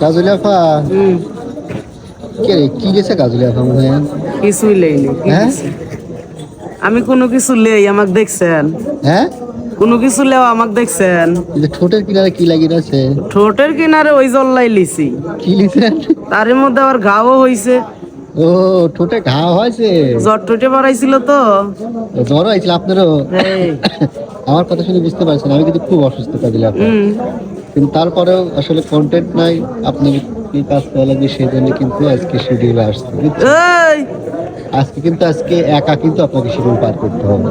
কাজলি হুম। কে রে, কি গেছে কাজলি আপা মনে? কিছুই লেইনি হ্যাঁ? আমি কোনো কিছু লেই আমাকে দেখছেন? হ্যাঁ? কোনো কিছু লেও আমাকে দেখছেন? যে ঠোঁটের কিনারে কি লাগিয়ে আছে ঠোঁটের কিনারে ওই জল্লাই লিছি। কি লিখছেন তার মধ্যে আবার ঘাও হইছে। ও ঠোঁটে ঘা হয়েছে? জ্বর টোটে বাড়াইছিল তো। জ্বর হয়েছিল আপনারও? আমার কথা শুনে বুঝতে পারছেন আমি কিন্তু খুব অসুস্থ কাজলি আপা হুম। কিন্তু তারপরেও আসলে কন্টেন্ট নাই। আপনি কি কাজ করা লাগে সেই জন্য কিন্তু আজকে শিডিউলে আসছে? আজকে কিন্তু আজকে একা কিন্তু আপনাকে শিডিউল পার করতে হবে।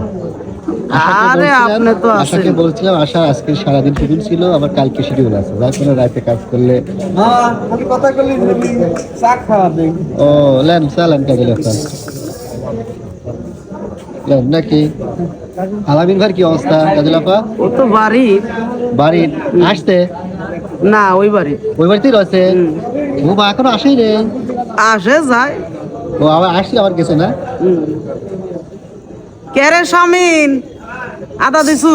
আরে আপনি তো আশাকে বলছিলাম আশা আজকে সারাদিন শিডিউল ছিল আবার কালকে শিডিউল আছে। যার কোনো রাতে কাজ করলে ও লেন চালেন কাজে লেখান লেন নাকি? আলামিন কি অবস্থা ও তো বাড়ি। বাড়ির আসতে না ওই বাড়ি। ওই বাড়িতেই রয়েছে? ও বা এখনও আসেই রে? আসে যায়। ও আবার আসলে আবার গেছে না? আদা দিছু।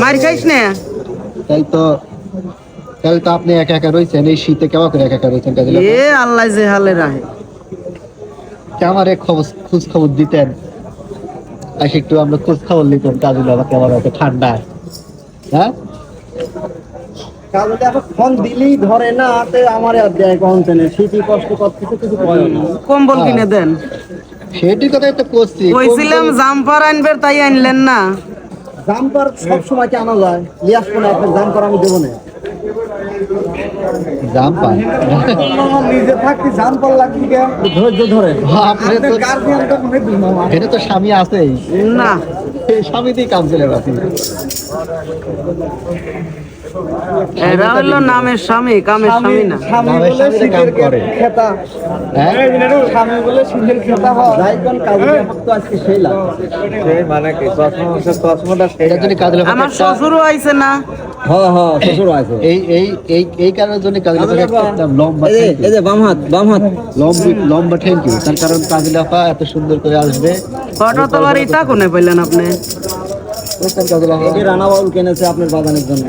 মার খাইস না? তাই তো তাহলে তো আপনি একা একা রয়েছেন এই শীতে কেমন করে একা একা রয়েছেন এ আল্লাহ যে হালে রাহে। আমার খবর খোঁজ খবর দিতেন? আর একটু আমরা খোঁজ খবর নিতাম কাজে লাফা কেমন আছে ঠান্ডা? হ্যাঁ? কাজে এখন ফোন দিলেই ধরে না তে আমার আর দেয় কনটেনে শীতই কষ্ট করতে কিছু কয় না। কম্বল কিনে দেন। সেটির কথাই তো করছি কইছিলাম জাম্পার আনবেন তাই আনলেন না। জাম্পার সব সময় কি আনা যায় লিয়াস জাম্পার আমি দেবো না। নিজে থাকতে জাম্পার লাগবে ধৈর্য ধরে। মনে এটা তো স্বামী আছেই। না। গেছে এরা হলো নামের স্বামী কামের স্বামী না। স্বামী বলে শীতের। খেতা। হ্যাঁ? স্বামী বলে শীতের খেতা হয়। কাজে তো আজকে সেই লাগছে এটার জন্য কাজে লাফা আমার শ্বশুরও আইছে না। হ্যাঁ হ্যাঁ শ্বশুর আছে এই এই এই এই কারণের জন্য কাজে লাফা একটা লম্বা এই যে thank you। এই যে বাম হাত বাম হাত। লম্বি লম্বা থ্যাংক ইউ তার কারণ কাজে এত সুন্দর করে আসবে। ফটো তোলার ইটা কোনে পাইলেন আপনি। বুঝছেন কাজে লাফা এই রানা বাউল কিনেছে আপনার বাগানের জন্য?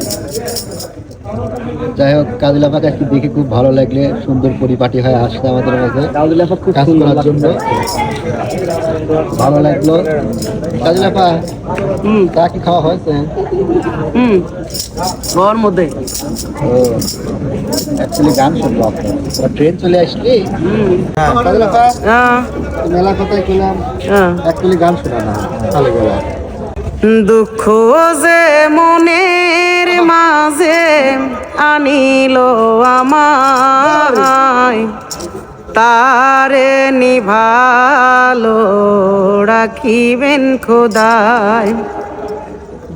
যাই হোক কাজে লাফাকে আজকে দেখে খুব ভালো লাগলে সুন্দর পরিপাটি হয়ে আসছে আমাদের মাঝে। কাজুল খুব কাজ করার জন্য। ভালো লাগল। কাজে লাফা হুম। চা কি খাওয়া হয়েছে? হুম। মধ্যে। ও অ্যাকচুয়ালি গান শুনব আপনার। ট্রেন চলে আসলি? হুম। কাজে হ্যাঁ। মেলা কথায় গেলাম হ্যাঁ। অ্যাকচুয়ালি গান শোনা না। ভালো গেল দুঃখ যে মনের মাঝে আনিল আমায়, তারে নিভালো রাখিবেন খোদায়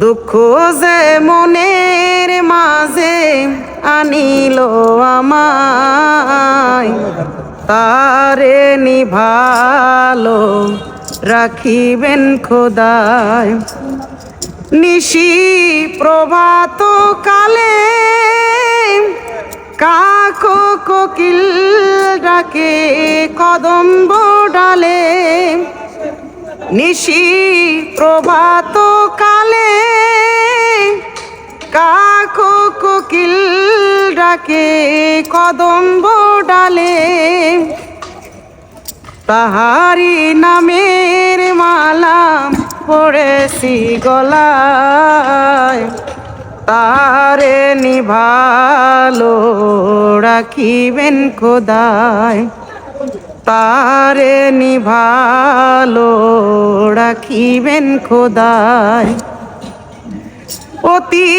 দুঃখ যে মনের মাঝে আনিল আমায়, তারে নিভালো রাখিবেন খোদায়। নিশি প্রভাত কালে কাকো কোকিল ডাকে কদম্ব ডালে। নিশি প্রভাত কালে কাকো কোকিল ডাকে কদম্ব ডালে। তাহারি নামের মালা পড়েছি গলায়। তারে নিভালো রাখিবেন খোদায় তারে নিভালো রাখিবেন খোদায় অতি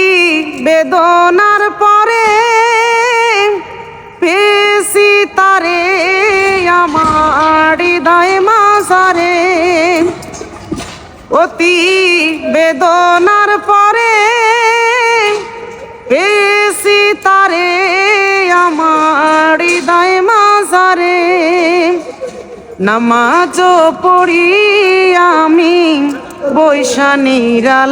বেদনার পরে তারে, আমার হৃদয় মাসারে অতি বেদনার পরে পেশি তারে, আমার হৃদয় মাসারে নামাজ পড়ি আমি বৈশানীরালায়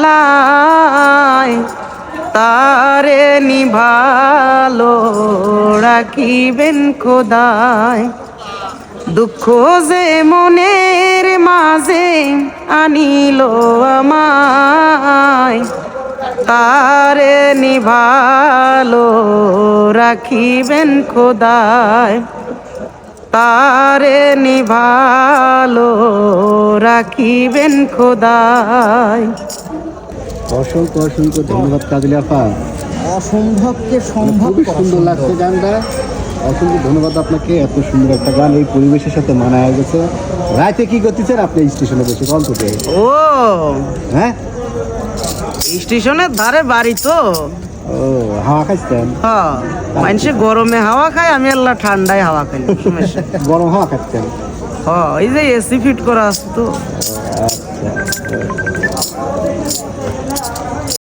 তারে নিভালো, রাখিবেন খোদায়। দুঃখ যে মনের মাঝে আনিল আমায়। তারে নিভালো, রাখিবেন খোদায়। তারে নিভালো, রাখিবেন খোদায়। অসংখ্য অসংখ্য ধন্যবাদ কাজলি আপা। অসম্ভবকে সম্ভব খুবই সুন্দর লাগছে গানটা। অসংখ্য ধন্যবাদ আপনাকে এত সুন্দর একটা গান এই পরিবেশের সাথে মানায় গেছে। রাতে কি করতেছেন? আপনি স্টেশনে বসে কল থেকে ও হ্যাঁ? স্টেশনের ধারে বাড়ি তো। ও হাওয়া খাচ্ছেন হ্যাঁ মানুষে গরমে হাওয়া খায় আমি আল্লাহ ঠান্ডায় হাওয়া খাই গরম হাওয়া খাচ্ছেন? হ্যাঁ এই যে এসি ফিট করা আছে তো। আচ্ছা।